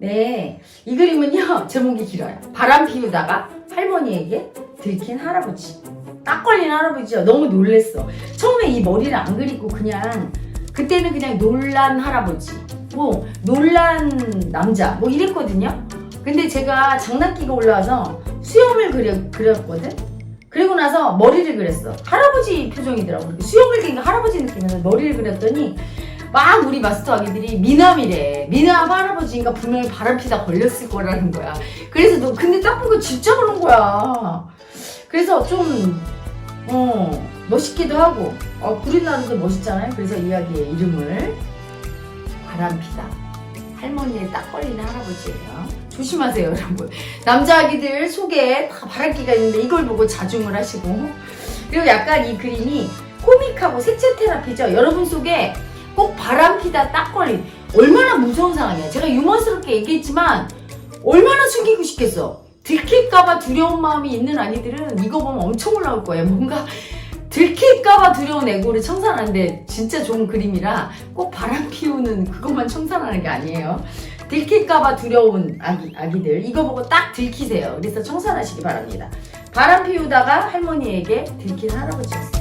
네, 이 그림은요, 제목이 길어요. 바람 피우다가 할머니에게 들킨 할아버지. 딱 걸린 할아버지요. 너무 놀랬어. 처음에 이 머리를 안 그리고 그냥, 그때는 그냥 놀란 할아버지. 뭐, 놀란 남자. 뭐 이랬거든요. 근데 제가 장난기가 올라와서 수염을 그려, 그렸거든? 그리고 나서 머리를 그렸어. 할아버지 표정이더라고. 수염을 그린 할아버지 느낌에서 머리를 그렸더니 막 우리 마스터 아기들이 미남이래. 미남 할아버지인가 분명히 바람피다 걸렸을 거라는 거야. 그래서 너 근데 딱 보고 진짜 그런 거야. 그래서 좀, 어, 멋있기도 하고, 어, 구린 나루도 멋있잖아요. 그래서 이야기의 이름을 바람피다. 할머니에 딱 걸리는 할아버지예요. 조심하세요, 여러분. 남자 아기들 속에 다 바람기가 있는데 이걸 보고 자중을 하시고. 그리고 약간 이 그림이 코믹하고 색채 테라피죠. 여러분 속에 꼭 바람피다 딱 걸린 얼마나 무서운 상황이야. 제가 유머스럽게 얘기했지만 얼마나 숨기고 싶겠어. 들킬까봐 두려운 마음이 있는 아이들은 이거 보면 엄청 올라올 거예요. 뭔가 들킬까봐 두려운 애고를 청산하는데 진짜 좋은 그림이라 꼭 바람 피우는 그것만 청산하는 게 아니에요. 들킬까봐 두려운 아기, 아기들 이거 보고 딱 들키세요. 그래서 청산하시기 바랍니다. 바람 피우다가 할머니에게 들킨 할아버지였어요.